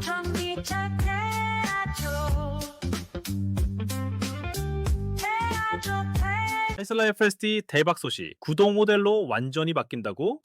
전기차 태아초 태아초 태 테슬라 FSD 대박 소식. 구동 모델로 완전히 바뀐다고?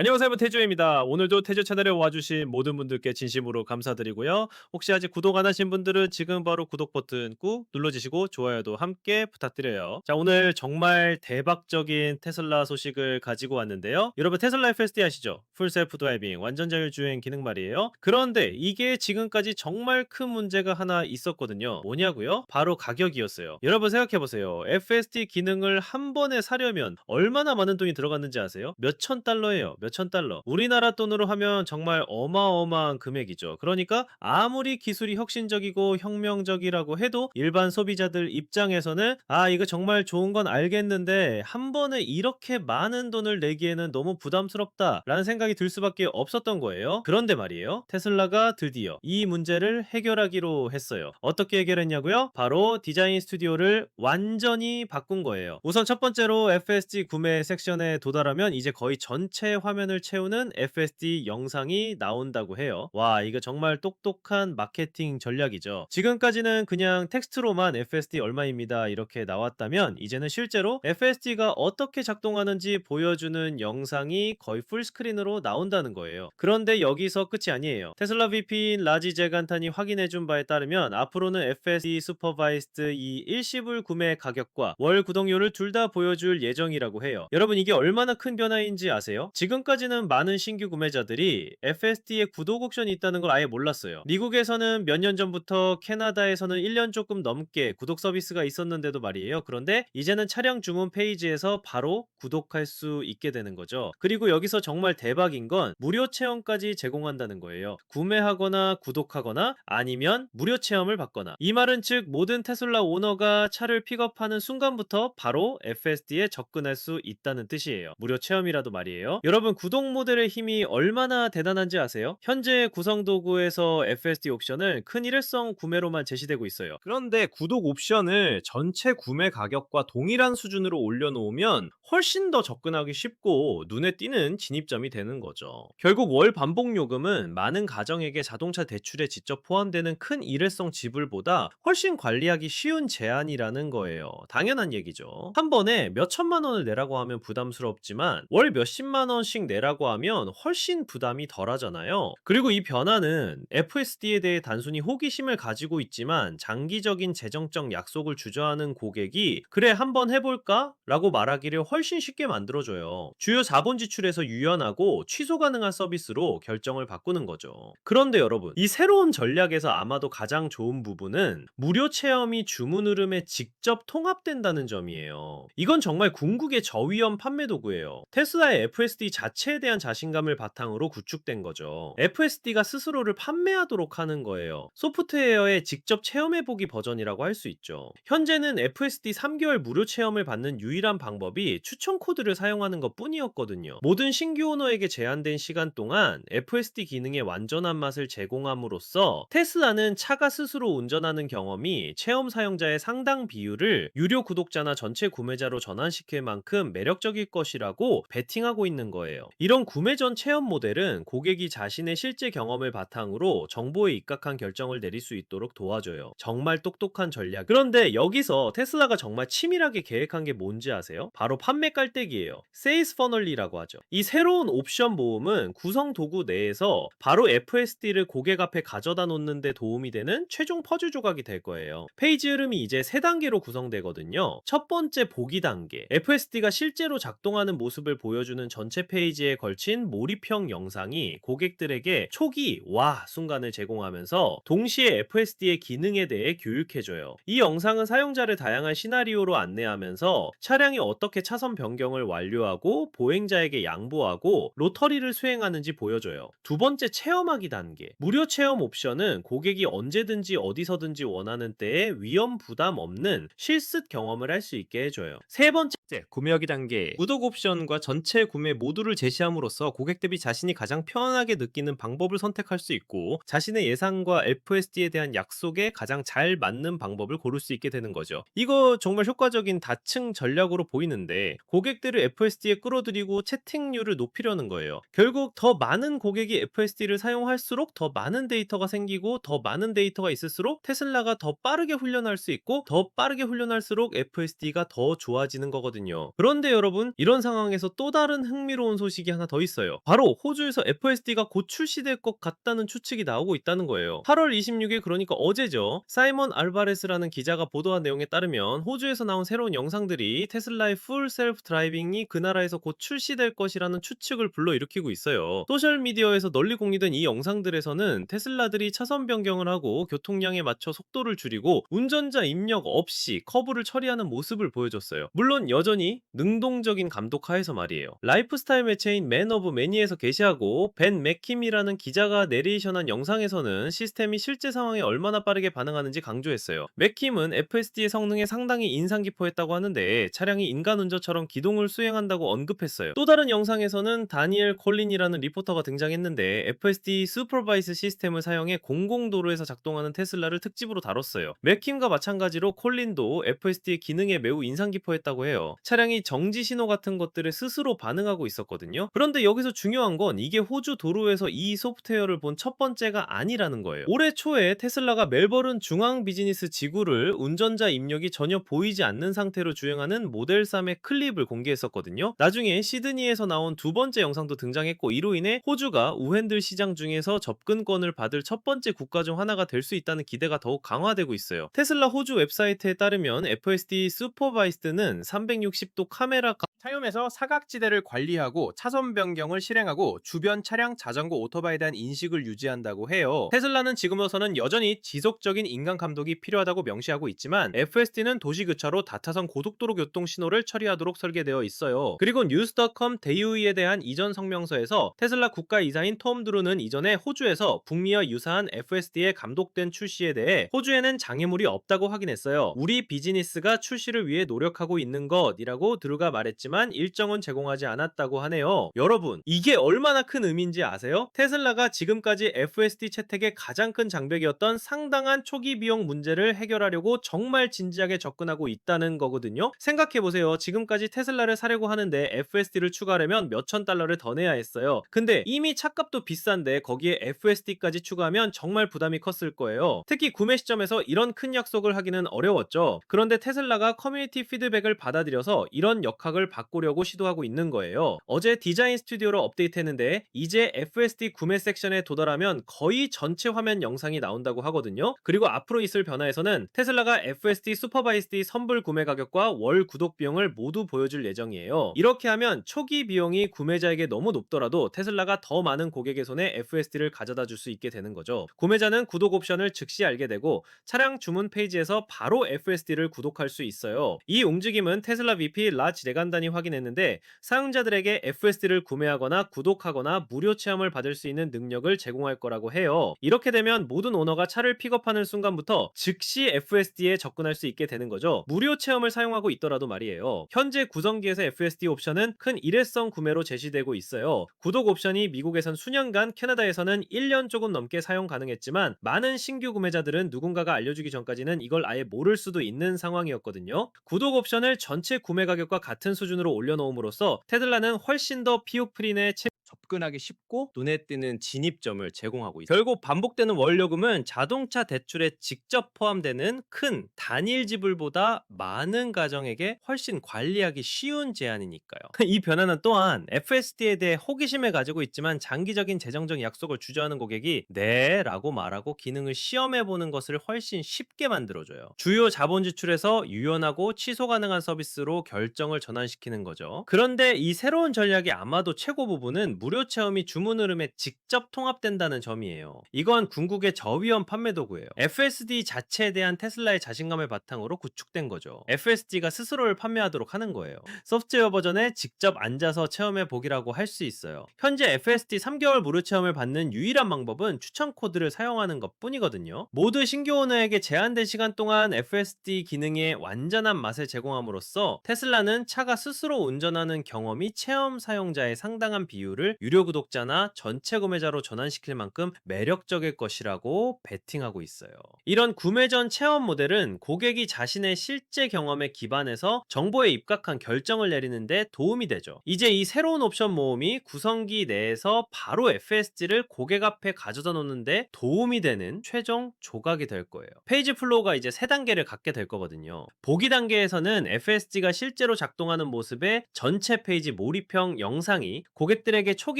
안녕하세요, 태조입니다. 오늘도 태조 채널에 와주신 모든 분들께 진심으로 감사드리고요. 혹시 아직 구독 안 하신 분들은 지금 바로 구독 버튼 꾹 눌러주시고 좋아요도 함께 부탁드려요. 자, 오늘 정말 대박적인 테슬라 소식을 가지고 왔는데요. 여러분 테슬라 FSD 아시죠? 풀 셀프 드라이빙, 완전 자율주행 기능 말이에요. 그런데 이게 지금까지 정말 큰 문제가 하나 있었거든요. 뭐냐고요? 바로 가격이었어요. 여러분 생각해보세요. FSD 기능을 한 번에 사려면 얼마나 많은 돈이 들어갔는지 아세요? 몇 천 달러예요. 몇천 달러. 우리나라 돈으로 하면 정말 어마어마한 금액이죠. 그러니까 아무리 기술이 혁신적이고 혁명적이라고 해도 일반 소비자들 입장에서는 아 이거 정말 좋은 건 알겠는데 한 번에 이렇게 많은 돈을 내기에는 너무 부담스럽다라는 생각이 들 수밖에 없었던 거예요. 그런데 말이에요. 테슬라가 드디어 이 문제를 해결하기로 했어요. 어떻게 해결했냐고요? 바로 디자인 스튜디오를 완전히 바꾼 거예요. 우선 첫 번째로 FSD 구매 섹션에 도달하면 이제 거의 전체 화면 을 채우는 FSD 영상이 나온다고 해요. 와, 이거 정말 똑똑한 마케팅 전략이죠. 지금까지는 그냥 텍스트로만 FSD 얼마입니다. 이렇게 나왔다면 이제는 실제로 FSD가 어떻게 작동하는지 보여주는 영상이 거의 풀스크린으로 나온다는 거예요. 그런데 여기서 끝이 아니에요. 테슬라 VP인 라지 제간탄이 확인해준 바에 따르면 앞으로는 FSD 슈퍼바이스드 이 일시불 구매 가격과 월 구독료를 둘 다 보여줄 예정이라고 해요. 여러분 이게 얼마나 큰 변화인지 아세요? 지금 까지는 많은 신규 구매자들이 FSD에 구독 옵션이 있다는 걸 아예 몰랐어요. 미국에서는 몇 년 전부터 캐나다에서는 1년 조금 넘게 구독 서비스가 있었는데도 말이에요. 그런데 이제는 차량 주문 페이지에서 바로 구독할 수 있게 되는 거죠. 그리고 여기서 정말 대박인 건 무료 체험까지 제공한다는 거예요. 구매하거나 구독하거나 아니면 무료 체험을 받거나 이 말은 즉 모든 테슬라 오너가 차를 픽업하는 순간부터 바로 FSD에 접근할 수 있다는 뜻이에요. 무료 체험이라도 말이에요. 여러분 구독 모델의 힘이 얼마나 대단한지 아세요? 현재 구성 도구에서 FSD 옵션을 큰 일회성 구매로만 제시되고 있어요. 그런데 구독 옵션을 전체 구매 가격과 동일한 수준으로 올려놓으면 훨씬 더 접근하기 쉽고 눈에 띄는 진입점이 되는 거죠. 결국 월 반복 요금은 많은 가정에게 자동차 대출에 직접 포함되는 큰 일회성 지불보다 훨씬 관리하기 쉬운 제한이라는 거예요. 당연한 얘기죠. 한 번에 몇 천만 원을 내라고 하면 부담스럽지만 월 몇십만 원씩 내라고 하면 훨씬 부담이 덜 하잖아요. 그리고 이 변화는 FSD에 대해 단순히 호기심을 가지고 있지만 장기적인 재정적 약속을 주저하는 고객이 그래 한번 해볼까? 라고 말하기를 훨씬 쉽게 만들어줘요. 주요 자본 지출에서 유연하고 취소 가능한 서비스로 결정을 바꾸는 거죠. 그런데 여러분, 이 새로운 전략에서 아마도 가장 좋은 부분은 무료 체험이 주문 흐름에 직접 통합된다는 점이에요. 이건 정말 궁극의 저위험 판매 도구예요. 테슬라의 FSD 자 체에 대한 자신감을 바탕으로 구축된 거죠. FSD가 스스로를 판매하도록 하는 거예요. 소프트웨어에 직접 체험해보기 버전이라고 할 수 있죠. 현재는 FSD 3개월 무료 체험을 받는 유일한 방법이 추천 코드를 사용하는 것 뿐이었거든요. 모든 신규 오너에게 제한된 시간 동안 FSD 기능의 완전한 맛을 제공함으로써 테슬라는 차가 스스로 운전하는 경험이 체험 사용자의 상당 비율을 유료 구독자나 전체 구매자로 전환시킬 만큼 매력적일 것이라고 베팅하고 있는 거예요. 이런 구매 전 체험 모델은 고객이 자신의 실제 경험을 바탕으로 정보에 입각한 결정을 내릴 수 있도록 도와줘요. 정말 똑똑한 전략. 그런데 여기서 테슬라가 정말 치밀하게 계획한 게 뭔지 아세요? 바로 판매 깔때기예요. 세이스 퍼널리라고 하죠. 이 새로운 옵션 모음은 구성 도구 내에서 바로 FSD를 고객 앞에 가져다 놓는 데 도움이 되는 최종 퍼즐 조각이 될 거예요. 페이지 흐름이 이제 세 단계로 구성되거든요. 첫 번째 보기 단계. FSD가 실제로 작동하는 모습을 보여주는 전체 페이지 에 걸친 몰입형 영상이 고객들에게 초기 와 순간을 제공하면서 동시에 FSD의 기능에 대해 교육해줘요. 이 영상은 사용자를 다양한 시나리오로 안내하면서 차량이 어떻게 차선 변경을 완료하고 보행자에게 양보하고 로터리를 수행하는지 보여줘요. 두 번째 체험하기 단계. 무료 체험 옵션은 고객이 언제든지 어디서든지 원하는 때에 위험 부담 없는 실습 경험을 할 수 있게 해줘요. 세 번째 구매하기 단계. 구독 옵션과 전체 구매 모두를 제시함으로써 고객 대비 자신이 가장 편하게 느끼는 방법을 선택할 수 있고 자신의 예상과 FSD에 대한 약속에 가장 잘 맞는 방법을 고를 수 있게 되는 거죠. 이거 정말 효과적인 다층 전략으로 보이는데 고객들을 FSD에 끌어들이고 채팅률을 높이려는 거예요. 결국 더 많은 고객이 FSD를 사용할수록 더 많은 데이터가 생기고 더 많은 데이터가 있을수록 테슬라가 더 빠르게 훈련할 수 있고 더 빠르게 훈련할수록 FSD가 더 좋아지는 거거든요. 그런데 여러분 이런 상황에서 또 다른 흥미로운 소식 이 하나 더 있어요. 바로 호주에서 FSD가 곧 출시될 것 같다는 추측이 나오고 있다는 거예요. 8월 26일 그러니까 어제죠. 사이먼 알바레스라는 기자가 보도한 내용에 따르면 호주에서 나온 새로운 영상들이 테슬라의 풀 셀프 드라이빙이 그 나라에서 곧 출시될 것이라는 추측을 불러일으키고 있어요. 소셜 미디어에서 널리 공유된 이 영상들에서는 테슬라들이 차선 변경을 하고 교통량에 맞춰 속도를 줄이고 운전자 입력 없이 커브를 처리하는 모습을 보여줬어요. 물론 여전히 능동적인 감독 하에서 말이에요. 라이프스타일 매체인 맨 오브 매니에서 게시하고 벤 맥킴이라는 기자가 내레이션한 영상에서는 시스템이 실제 상황에 얼마나 빠르게 반응하는지 강조했어요. 맥킴은 FSD의 성능에 상당히 인상 깊어했다고 하는데 차량이 인간 운전처럼 기동을 수행한다고 언급했어요. 또 다른 영상에서는 다니엘 콜린이라는 리포터가 등장했는데 FSD 슈퍼바이스 시스템을 사용해 공공도로에서 작동하는 테슬라를 특집으로 다뤘어요. 맥킴과 마찬가지로 콜린도 FSD의 기능에 매우 인상 깊어했다고 해요. 차량이 정지 신호 같은 것들에 스스로 반응하고 있었거든요. 그런데 여기서 중요한 건 이게 호주 도로에서 이 소프트웨어를 본 첫 번째가 아니라는 거예요. 올해 초에 테슬라가 멜버른 중앙 비즈니스 지구를 운전자 입력이 전혀 보이지 않는 상태로 주행하는 모델 3의 클립을 공개했었거든요. 나중에 시드니에서 나온 두 번째 영상도 등장했고 이로 인해 호주가 우핸들 시장 중에서 접근권을 받을 첫 번째 국가 중 하나가 될 수 있다는 기대가 더욱 강화되고 있어요. 테슬라 호주 웹사이트에 따르면 FSD 슈퍼바이스드는 360도 카메라 사용해서 사각지대를 관리하고 차선 변경을 실행하고 주변 차량, 자전거, 오토바이에 대한 인식을 유지한다고 해요. 테슬라는 지금으로서는 여전히 지속적인 인간 감독이 필요하다고 명시하고 있지만 FSD는 도시 교차로 다타성 고속도로 교통 신호를 처리하도록 설계되어 있어요. 그리고 뉴스.com 대유이에 대한 이전 성명서에서 테슬라 국가 이사인 톰 드루는 이전에 호주에서 북미와 유사한 FSD의 감독된 출시에 대해 호주에는 장애물이 없다고 확인했어요. 우리 비즈니스가 출시를 위해 노력하고 있는 것이라고 드루가 말했지만 일정은 제공하지 않았다고 하네요. 여러분, 이게 얼마나 큰 의미인지 아세요? 테슬라가 지금까지 FSD 채택의 가장 큰 장벽이었던 상당한 초기 비용 문제를 해결하려고 정말 진지하게 접근하고 있다는 거거든요. 생각해보세요. 지금까지 테슬라를 사려고 하는데 FSD를 추가하려면 몇천 달러를 더 내야 했어요. 근데 이미 차값도 비싼데 거기에 FSD까지 추가하면 정말 부담이 컸을 거예요. 특히 구매 시점에서 이런 큰 약속을 하기는 어려웠죠. 그런데 테슬라가 커뮤니티 피드백을 받아들여서 이런 역학을 바꾸려고 시도하고 있는 거예요. 어제 디자인 스튜디오로 업데이트했는데 이제 FSD 구매 섹션에 도달하면 거의 전체 화면 영상이 나온다고 하거든요. 그리고 앞으로 있을 변화에서는 테슬라가 FSD 슈퍼바이스디 선불 구매 가격과 월 구독 비용을 모두 보여줄 예정이에요. 이렇게 하면 초기 비용이 구매자에게 너무 높더라도 테슬라가 더 많은 고객의 손에 FSD를 가져다 줄 수 있게 되는 거죠. 구매자는 구독 옵션을 즉시 알게 되고 차량 주문 페이지에서 바로 FSD를 구독할 수 있어요. 이 움직임은 테슬라 VP 라 지 레간단이 확인했는데 사용자들에게 FSD를 구매하거나 구독하거나 무료 체험을 받을 수 있는 능력을 제공할 거라고 해요. 이렇게 되면 모든 오너가 차를 픽업하는 순간부터 즉시 FSD에 접근할 수 있게 되는 거죠. 무료 체험을 사용하고 있더라도 말이에요. 현재 구성기에서 FSD 옵션은 큰 일회성 구매로 제시되고 있어요. 구독 옵션이 미국에선 수년간, 캐나다에서는 1년 조금 넘게 사용 가능했지만 많은 신규 구매자들은 누군가가 알려주기 전까지는 이걸 아예 모를 수도 있는 상황이었거든요. 구독 옵션을 전체 구매 가격과 같은 수준으로 올려놓음으로써 테슬라는 훨씬 더 피오프린의 채 접근하기 쉽고 눈에 띄는 진입점을 제공하고 있어요. 결국 반복되는 원료금은 자동차 대출에 직접 포함되는 큰 단일 지불보다 많은 가정에게 훨씬 관리하기 쉬운 제한이니까요. 이 변화는 또한 FSD에 대해 호기심을 가지고 있지만 장기적인 재정적 약속을 주저하는 고객이 네 라고 말하고 기능을 시험해 보는 것을 훨씬 쉽게 만들어줘요. 주요 자본 지출에서 유연하고 취소 가능한 서비스로 결정을 전환시키는 거죠. 그런데 이 새로운 전략의 아마도 최고 부분은 무료 무료 체험이 주문 흐름에 직접 통합된다는 점이에요. 이건 궁극의 저위험 판매 도구예요. FSD 자체에 대한 테슬라의 자신감을 바탕으로 구축된 거죠. FSD가 스스로를 판매하도록 하는 거예요. 소프트웨어 버전에 직접 앉아서 체험해 보기라고 할 수 있어요. 현재 FSD 3개월 무료 체험을 받는 유일한 방법은 추천 코드를 사용하는 것 뿐이거든요. 모두 신규 오너에게 제한된 시간 동안 FSD 기능의 완전한 맛을 제공함으로써 테슬라는 차가 스스로 운전하는 경험이 체험 사용자의 상당한 비율을 유료 구독자나 전체 구매자로 전환시킬 만큼 매력적일 것이라고 베팅하고 있어요. 이런 구매 전 체험 모델은 고객이 자신의 실제 경험에 기반해서 정보에 입각한 결정을 내리는데 도움이 되죠. 이제 이 새로운 옵션 모음이 구성기 내에서 바로 FSD를 고객 앞에 가져다 놓는데 도움이 되는 최종 조각이 될 거예요. 페이지 플로우가 이제 세 단계를 갖게 될 거거든요. 보기 단계에서는 FSD가 실제로 작동하는 모습의 전체 페이지 몰입형 영상이 고객들에게 초기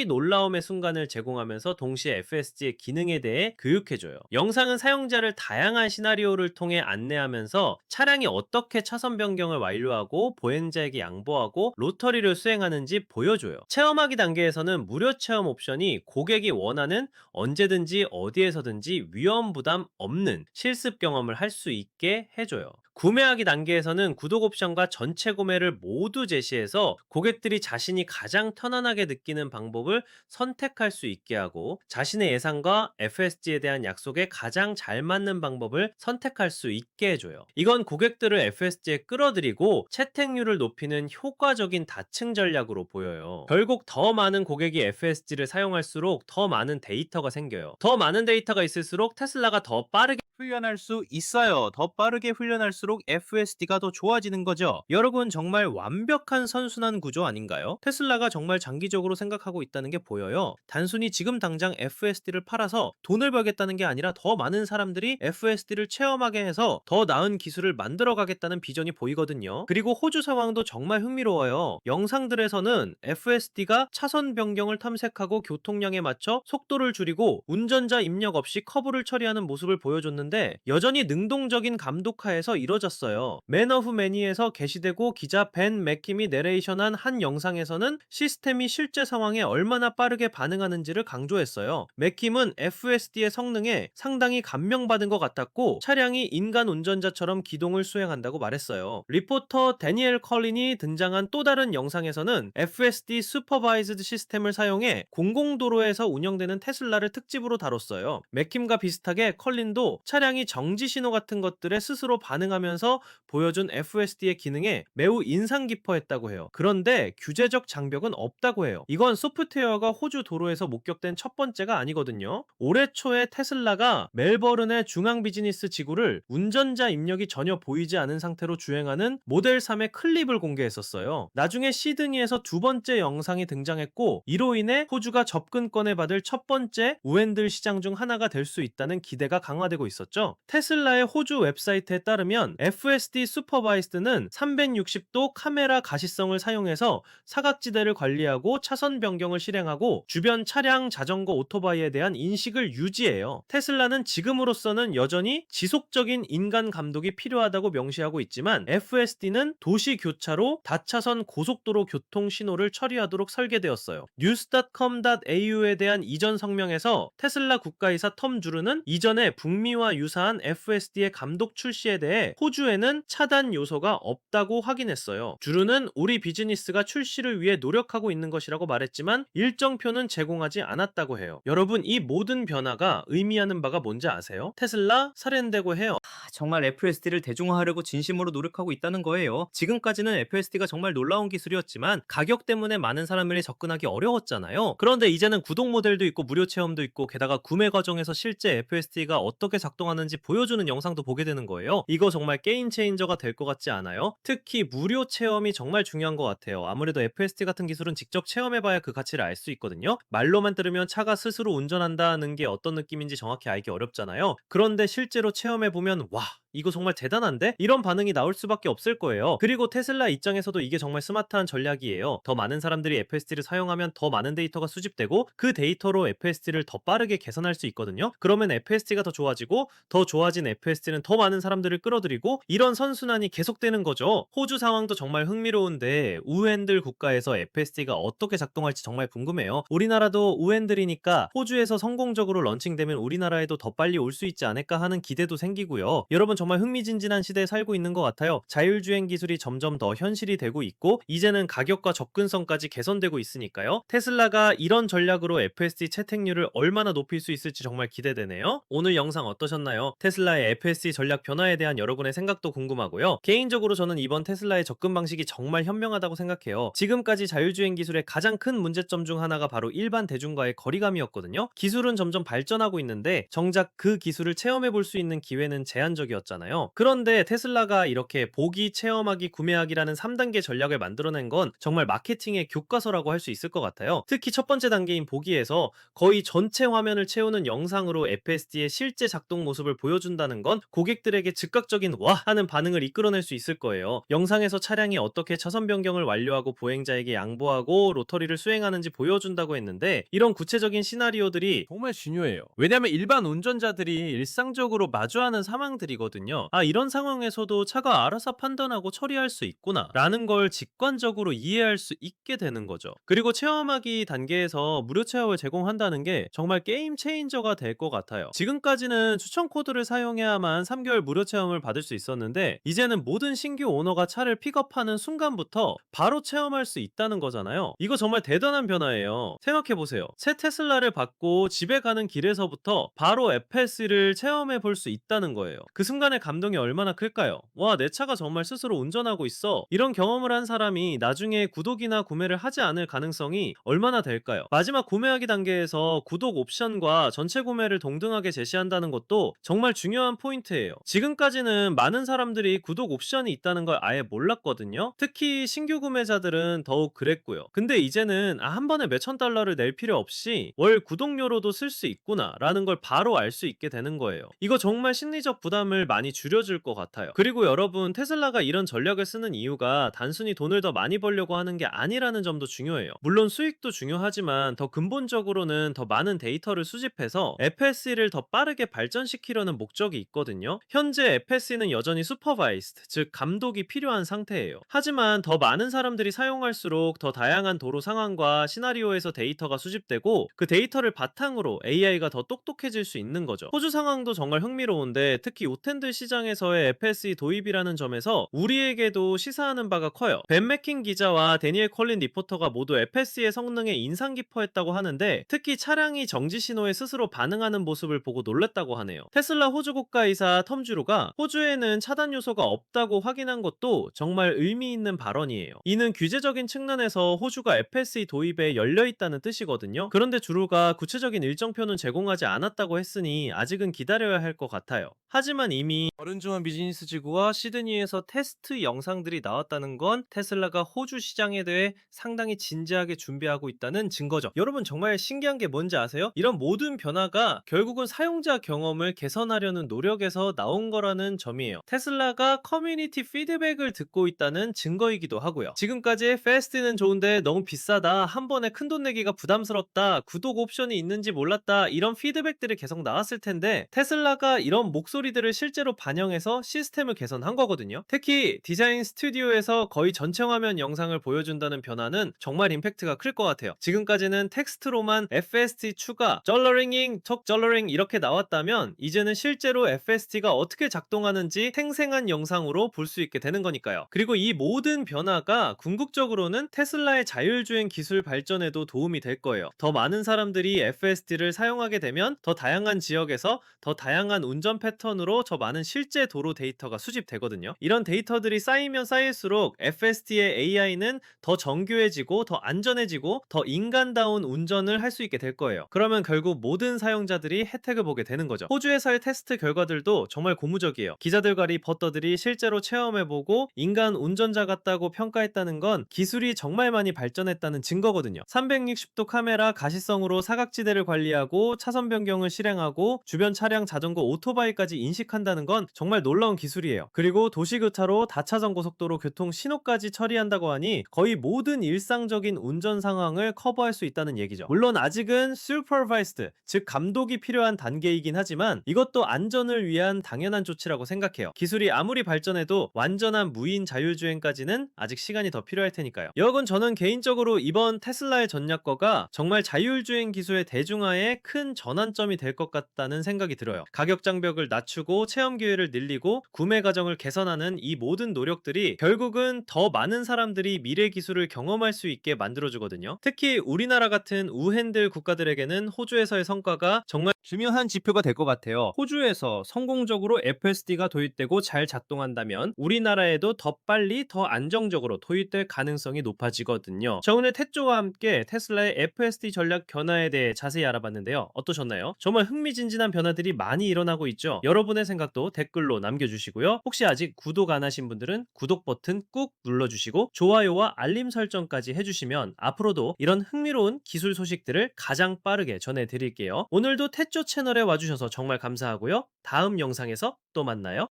놀라움의 순간을 제공하면서 동시에 FSD의 기능에 대해 교육해줘요. 영상은 사용자를 다양한 시나리오를 통해 안내하면서 차량이 어떻게 차선 변경을 완료하고 보행자에게 양보하고 로터리를 수행하는지 보여줘요. 체험하기 단계에서는 무료 체험 옵션이 고객이 원하는 언제든지 어디에서든지 위험 부담 없는 실습 경험을 할 수 있게 해줘요. 구매하기 단계에서는 구독 옵션과 전체 구매를 모두 제시해서 고객들이 자신이 가장 편안하게 느끼는 방법을 선택할 수 있게 하고 자신의 예상과 FSD에 대한 약속에 가장 잘 맞는 방법을 선택할 수 있게 해줘요. 이건 고객들을 FSD에 끌어들이고 채택률을 높이는 효과적인 다층 전략으로 보여요. 결국 더 많은 고객이 FSD를 사용할수록 더 많은 데이터가 생겨요. 더 많은 데이터가 있을수록 테슬라가 더 빠르게 훈련할 수 있어요. 더 빠르게 훈련할수록 FSD가 더 좋아지는 거죠. 여러분 정말 완벽한 선순환 구조 아닌가요? 테슬라가 정말 장기적으로 생각하고 있다는 게 보여요. 단순히 지금 당장 FSD를 팔아서 돈을 벌겠다는 게 아니라 더 많은 사람들이 FSD를 체험하게 해서 더 나은 기술을 만들어 가겠다는 비전이 보이거든요. 그리고 호주 상황도 정말 흥미로워요. 영상들에서는 FSD가 차선 변경을 탐색하고 교통량에 맞춰 속도를 줄이고 운전자 입력 없이 커브를 처리하는 모습을 보여줬는데 여전히 능동적인 감독하에서 이뤄졌어요. 맨 오브 매니에서 게시되고 기자 벤 맥킴이 내레이션한 한 영상에서는 시스템이 실제 상황에 얼마나 빠르게 반응하는지를 강조했어요. 맥킴은 FSD의 성능에 상당히 감명받은 것 같았고 차량이 인간 운전자처럼 기동을 수행한다고 말했어요. 리포터 데니엘 컬린이 등장한 또 다른 영상에서는 FSD 슈퍼바이즈드 시스템을 사용해 공공도로에서 운영되는 테슬라를 특집으로 다뤘어요. 맥킴과 비슷하게 컬린도 차량이 정지 신호 같은 것들에 스스로 반응하 면서 보여준 FSD의 기능에 매우 인상 깊어했다고 해요. 그런데 규제적 장벽은 없다고 해요. 이건 소프트웨어가 호주 도로에서 목격된 첫 번째가 아니거든요. 올해 초에 테슬라가 멜버른의 중앙 비즈니스 지구를 운전자 입력이 전혀 보이지 않은 상태로 주행하는 모델 3의 클립을 공개했었어요. 나중에 시드니에서 두 번째 영상이 등장했고 이로 인해 호주가 접근권을 받을 첫 번째 우엔들 시장 중 하나가 될 수 있다는 기대가 강화되고 있었죠. 테슬라의 호주 웹사이트에 따르면 FSD 슈퍼바이스드는 360도 카메라 가시성을 사용해서 사각지대를 관리하고 차선 변경을 실행하고 주변 차량, 자전거, 오토바이에 대한 인식을 유지해요. 테슬라는 지금으로서는 여전히 지속적인 인간 감독이 필요하다고 명시하고 있지만 FSD는 도시 교차로 다차선 고속도로 교통 신호를 처리하도록 설계되었어요. news.com.au에 대한 이전 성명에서 테슬라 국가이사 텀 주르는 이전에 북미와 유사한 FSD의 감독 출시에 대해 호주에는 차단 요소가 없다고 확인했어요. 주르는 우리 비즈니스가 출시를 위해 노력하고 있는 것이라고 말했지만 일정표는 제공하지 않았다고 해요. 여러분 이 모든 변화가 의미하는 바가 뭔지 아세요? 테슬라 살인되고 해요. 아, 정말 FSD를 대중화하려고 진심으로 노력하고 있다는 거예요. 지금까지는 FSD가 정말 놀라운 기술이었지만 가격 때문에 많은 사람들이 접근하기 어려웠잖아요. 그런데 이제는 구독 모델도 있고 무료 체험도 있고 게다가 구매 과정에서 실제 FSD가 어떻게 작동하는지 보여주는 영상도 보게 되는 거예요. 이거 정말 게임 체인저가 될 것 같지 않아요? 특히 무료 체험이 정말 중요한 것 같아요. 아무래도 FSD 같은 기술은 직접 체험해봐야 그 가치를 알 수 있거든요. 말로만 들으면 차가 스스로 운전한다는 게 어떤 느낌인지 정확히 알기 어렵잖아요. 그런데 실제로 체험해보면 와 이거 정말 대단한데? 이런 반응이 나올 수밖에 없을 거예요. 그리고 테슬라 입장에서도 이게 정말 스마트한 전략이에요. 더 많은 사람들이 FSD를 사용하면 더 많은 데이터가 수집되고 그 데이터로 FSD를 더 빠르게 개선할 수 있거든요. 그러면 FSD가 더 좋아지고 더 좋아진 FSD는 더 많은 사람들을 끌어들이고 이런 선순환이 계속되는 거죠. 호주 상황도 정말 흥미로운데 우엔들 국가에서 FSD가 어떻게 작동할지 정말 궁금해요. 우리나라도 우엔들이니까 호주에서 성공적으로 런칭되면 우리나라에도 더 빨리 올 수 있지 않을까 하는 기대도 생기고요. 여러분 정말 흥미진진한 시대에 살고 있는 것 같아요. 자율주행 기술이 점점 더 현실이 되고 있고 이제는 가격과 접근성까지 개선되고 있으니까요. 테슬라가 이런 전략으로 FSD 채택률을 얼마나 높일 수 있을지 정말 기대되네요. 오늘 영상 어떠셨나요? 테슬라의 FSD 전략 변화에 대한 여러분의 생각도 궁금하고요. 개인적으로 저는 이번 테슬라의 접근 방식이 정말 현명하다고 생각해요. 지금까지 자율주행 기술의 가장 큰 문제점 중 하나가 바로 일반 대중과의 거리감이었거든요. 기술은 점점 발전하고 있는데 정작 그 기술을 체험해 볼 수 있는 기회는 제한적이었 잖아요. 그런데 테슬라가 이렇게 보기, 체험하기, 구매하기라는 3단계 전략을 만들어낸 건 정말 마케팅의 교과서라고 할 수 있을 것 같아요. 특히 첫 번째 단계인 보기에서 거의 전체 화면을 채우는 영상으로 FSD의 실제 작동 모습을 보여준다는 건 고객들에게 즉각적인 와 하는 반응을 이끌어낼 수 있을 거예요. 영상에서 차량이 어떻게 차선 변경을 완료하고 보행자에게 양보하고 로터리를 수행하는지 보여준다고 했는데 이런 구체적인 시나리오들이 정말 중요해요. 왜냐하면 일반 운전자들이 일상적으로 마주하는 상황들이거든요. 아 이런 상황에서도 차가 알아서 판단하고 처리할 수 있구나 라는 걸 직관적으로 이해할 수 있게 되는 거죠. 그리고 체험하기 단계에서 무료 체험을 제공한다는 게 정말 게임 체인저가 될 것 같아요. 지금까지는 추천 코드를 사용해야만 3개월 무료 체험을 받을 수 있었는데 이제는 모든 신규 오너가 차를 픽업하는 순간부터 바로 체험할 수 있다는 거잖아요. 이거 정말 대단한 변화예요. 생각해보세요. 새 테슬라를 받고 집에 가는 길에서부터 바로 FS를 체험해 볼 수 있다는 거예요. 그 순간 의 감동이 얼마나 클까요? 와, 내 차가 정말 스스로 운전하고 있어. 이런 경험을 한 사람이 나중에 구독이나 구매를 하지 않을 가능성이 얼마나 될까요? 마지막 구매하기 단계에서 구독 옵션과 전체 구매를 동등하게 제시한다는 것도 정말 중요한 포인트예요. 지금까지는 많은 사람들이 구독 옵션이 있다는 걸 아예 몰랐거든요. 특히 신규 구매자들은 더욱 그랬고요. 근데 이제는 아, 한 번에 몇천 달러를 낼 필요 없이 월 구독료로도 쓸 수 있구나 라는 걸 바로 알 수 있게 되는 거예요. 이거 정말 심리적 부담을 많이 줄여줄 것 같아요. 그리고 여러분 테슬라가 이런 전략을 쓰는 이유가 단순히 돈을 더 많이 벌려고 하는 게 아니라는 점도 중요해요. 물론 수익도 중요하지만 더 근본적으로는 더 많은 데이터를 수집해서 FSE를 더 빠르게 발전시키려는 목적이 있거든요. 현재 FSE는 여전히 슈퍼바이스드, 즉 감독이 필요한 상태예요. 하지만 더 많은 사람들이 사용할수록 더 다양한 도로 상황과 시나리오에서 데이터가 수집되고 그 데이터를 바탕으로 AI가 더 똑똑해질 수 있는 거죠. 호주 상황도 정말 흥미로운데 특히 오텐드 시장에서의 FSE 도입이라는 점에서 우리에게도 시사하는 바가 커요. 벤 맥킨 기자와 데니엘 컬린 리포터가 모두 FSE의 성능에 인상 깊어했다고 하는데 특히 차량이 정지 신호에 스스로 반응하는 모습을 보고 놀랐다고 하네요. 테슬라 호주 국가이사 텀주로가 호주에는 차단 요소가 없다고 확인한 것도 정말 의미 있는 발언이에요. 이는 규제적인 측면에서 호주가 FSE 도입에 열려 있다는 뜻이거든요. 그런데 주로가 구체적인 일정표는 제공하지 않았다고 했으니 아직은 기다려야 할 것 같아요. 하지만 이미 어른중한 비즈니스 지구와 시드니에서 테스트 영상들이 나왔다는 건 테슬라가 호주 시장에 대해 상당히 진지하게 준비하고 있다는 증거죠. 여러분 정말 신기한 게 뭔지 아세요? 이런 모든 변화가 결국은 사용자 경험을 개선하려는 노력에서 나온 거라는 점이에요. 테슬라가 커뮤니티 피드백을 듣고 있다는 증거이기도 하고요. 지금까지 패스트는 좋은데 너무 비싸다, 한 번에 큰 돈 내기가 부담스럽다, 구독 옵션이 있는지 몰랐다 이런 피드백들이 계속 나왔을 텐데 테슬라가 이런 목소리들을 실제로 반영해서 시스템을 개선한 거거든요. 특히 디자인 스튜디오에서 거의 전체 화면 영상을 보여준다는 변화는 정말 임팩트가 클 것 같아요. 지금까지는 텍스트로만 FST 추가, 쩔러링잉, 톡 쩔러링 이렇게 나왔다면 이제는 실제로 FST가 어떻게 작동하는지 생생한 영상으로 볼 수 있게 되는 거니까요. 그리고 이 모든 변화가 궁극적으로는 테슬라의 자율주행 기술 발전에도 도움이 될 거예요. 더 많은 사람들이 FST를 사용하게 되면 더 다양한 지역에서 더 다양한 운전 패턴으로 저 많은 실제 도로 데이터가 수집되거든요. 이런 데이터들이 쌓이면 쌓일수록 FST의 AI는 더 정교해지고 더 안전해지고 더 인간다운 운전을 할 수 있게 될 거예요. 그러면 결국 모든 사용자들이 혜택을 보게 되는 거죠. 호주에서의 테스트 결과들도 정말 고무적이에요. 기자들과 리포터들이 실제로 체험해보고 인간 운전자 같다고 평가했다는 건 기술이 정말 많이 발전했다는 증거거든요. 360도 카메라 가시성으로 사각지대를 관리하고 차선 변경을 실행하고 주변 차량, 자전거, 오토바이까지 인식한다는 건 정말 놀라운 기술이에요. 그리고 도시교차로 다차선 고속도로 교통 신호까지 처리한다고 하니 거의 모든 일상적인 운전 상황을 커버할 수 있다는 얘기죠. 물론 아직은 supervised, 즉 감독이 필요한 단계이긴 하지만 이것도 안전을 위한 당연한 조치라고 생각해요. 기술이 아무리 발전해도 완전한 무인 자율주행까지는 아직 시간이 더 필요할 테니까요. 여하튼 저는 개인적으로 이번 테슬라의 전략거가 정말 자율주행 기술의 대중화에 큰 전환점이 될 것 같다는 생각이 들어요. 가격 장벽을 낮추고 체험 기회를 늘리고 구매 과정을 개선하는 이 모든 노력들이 결국은 더 많은 사람들이 미래 기술을 경험할 수 있게 만들어주거든요. 특히 우리나라 같은 우핸들 국가들에게는 호주에서의 성과가 정말 중요한 지표가 될 것 같아요. 호주에서 성공적으로 FSD가 도입되고 잘 작동한다면 우리나라에도 더 빨리 더 안정적으로 도입될 가능성이 높아지거든요. 저 오늘 태조와 함께 테슬라의 FSD 전략 변화에 대해 자세히 알아봤는데요. 어떠셨나요? 정말 흥미진진한 변화들이 많이 일어나고 있죠. 여러분의 생각도 댓글로 남겨주시고요. 혹시 아직 구독 안 하신 분들은 구독 버튼 꾹 눌러주시고 좋아요와 알림 설정까지 해주시면 앞으로도 이런 흥미로운 기술 소식들을 가장 빠르게 전해드릴게요. 오늘도 태조 채널에 와주셔서 정말 감사하고요. 다음 영상에서 또 만나요.